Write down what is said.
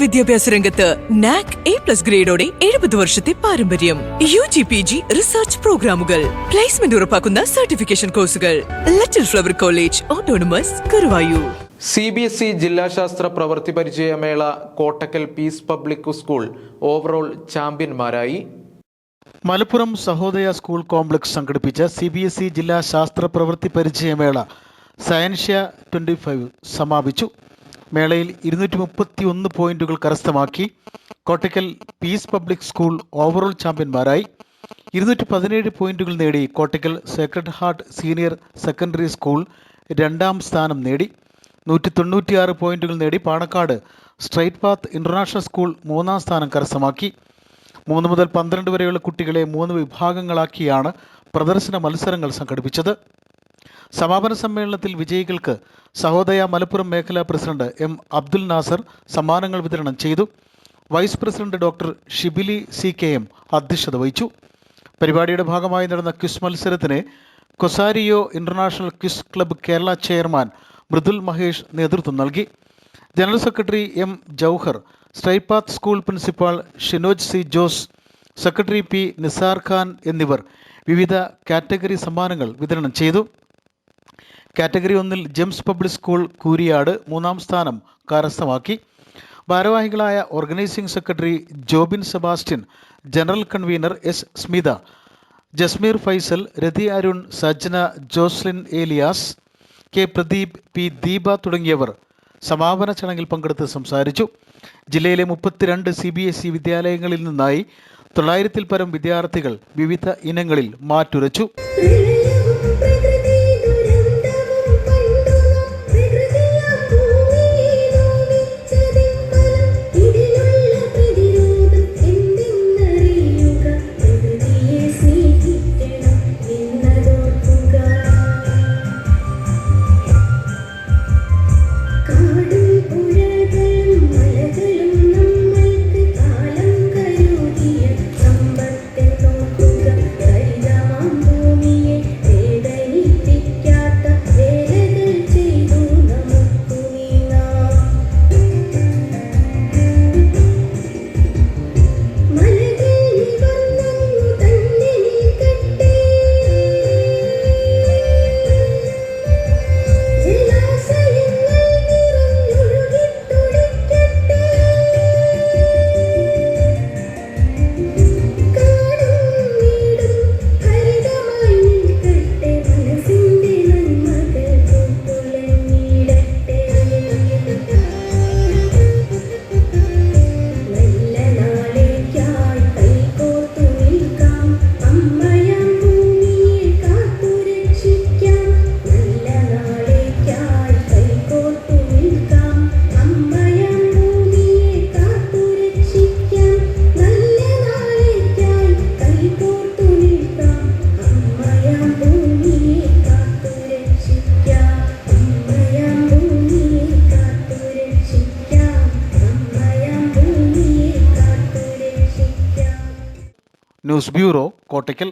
വിദ്യാഭ്യാസ രംഗത്ത് NAAC A plus ഗ്രേഡോടെ എഴുപത് വർഷത്തെ പാരമ്പര്യം. U G P G research പ്രോഗ്രാമുകൾ പ്ലേസ്മെന്റ് ഉറപ്പാക്കുന്ന സർട്ടിഫിക്കേഷൻ കോഴ്സുകൾ little flower college autonomous Guruvayur C B S E ജില്ലാശാസ്ത്ര പ്രവൃത്തി പരിചയമേള Kottakkal peace public school overall ചാമ്പ്യന്മാരായി. Malappuram Sahodaya school complex സംഘടിപ്പിച്ച സി ബി എസ് ഇ ജില്ലാ ശാസ്ത്ര പ്രവൃത്തി പരിചയമേള സയൻഷ്യ ട്വന്റി ഫൈവ് സമാപിച്ചു. മേളയിൽ ഇരുന്നൂറ്റി മുപ്പത്തി ഒന്ന് പോയിന്റുകൾ കരസ്ഥമാക്കി. Kottakkal peace public school overall ചാമ്പ്യന്മാരായി. ഇരുന്നൂറ്റി പതിനേഴ് പോയിന്റുകൾ നേടി Kottakkal sacred heart senior secondary school രണ്ടാം സ്ഥാനം നേടി. നൂറ്റി തൊണ്ണൂറ്റിയാറ് പോയിന്റുകൾ നേടി Panakkad straight path international school മൂന്നാം സ്ഥാനം കരസ്ഥമാക്കി. മൂന്ന് മുതൽ പന്ത്രണ്ട് വരെയുള്ള കുട്ടികളെ മൂന്ന് വിഭാഗങ്ങളാക്കിയാണ് പ്രദർശന മത്സരങ്ങൾ സംഘടിപ്പിച്ചത്. സമാപന സമ്മേളനത്തിൽ വിജയികൾക്ക് സഹോദയ മലപ്പുറം മേഖലാ പ്രസിഡന്റ് എം അബ്ദുൽ നാസർ സമ്മാനങ്ങൾ വിതരണം ചെയ്തു. Vice president doctor Shibili C K M അധ്യക്ഷത വഹിച്ചു. പരിപാടിയുടെ ഭാഗമായി നടന്ന ക്വിസ് മത്സരത്തിന് കൊസാരിയോ international quiz club Kerala chairman Mridul Mahesh നേതൃത്വം നൽകി. General secretary M Jauhar straight path school principal Shinoj C Jose secretary P Nisar Khan എന്നിവർ വിവിധ കാറ്റഗറി സമ്മാനങ്ങൾ വിതരണം ചെയ്തു. കാറ്റഗറി ഒന്നിൽ ജെംസ് പബ്ലിക് സ്കൂൾ കൂരിയാട് മൂന്നാം സ്ഥാനം കരസ്ഥമാക്കി. ഭാരവാഹികളായ organising secretary Jobin Sebastian general convener S Smitha Jasmeer Faisal Rathi Arun Sajna Joslin Elias K Pradeep P Deepa തുടങ്ങിയവർ സമാപന ചടങ്ങിൽ പങ്കെടുത്ത് സംസാരിച്ചു. ജില്ലയിലെ മുപ്പത്തിരണ്ട് സി ബി എസ് ഇ വിദ്യാലയങ്ങളിൽ നിന്നായി തൊള്ളായിരത്തിൽ പരം വിദ്യാർത്ഥികൾ വിവിധ ഇനങ്ങളിൽ മാറ്റുരച്ചു. News bureau Kottakkal.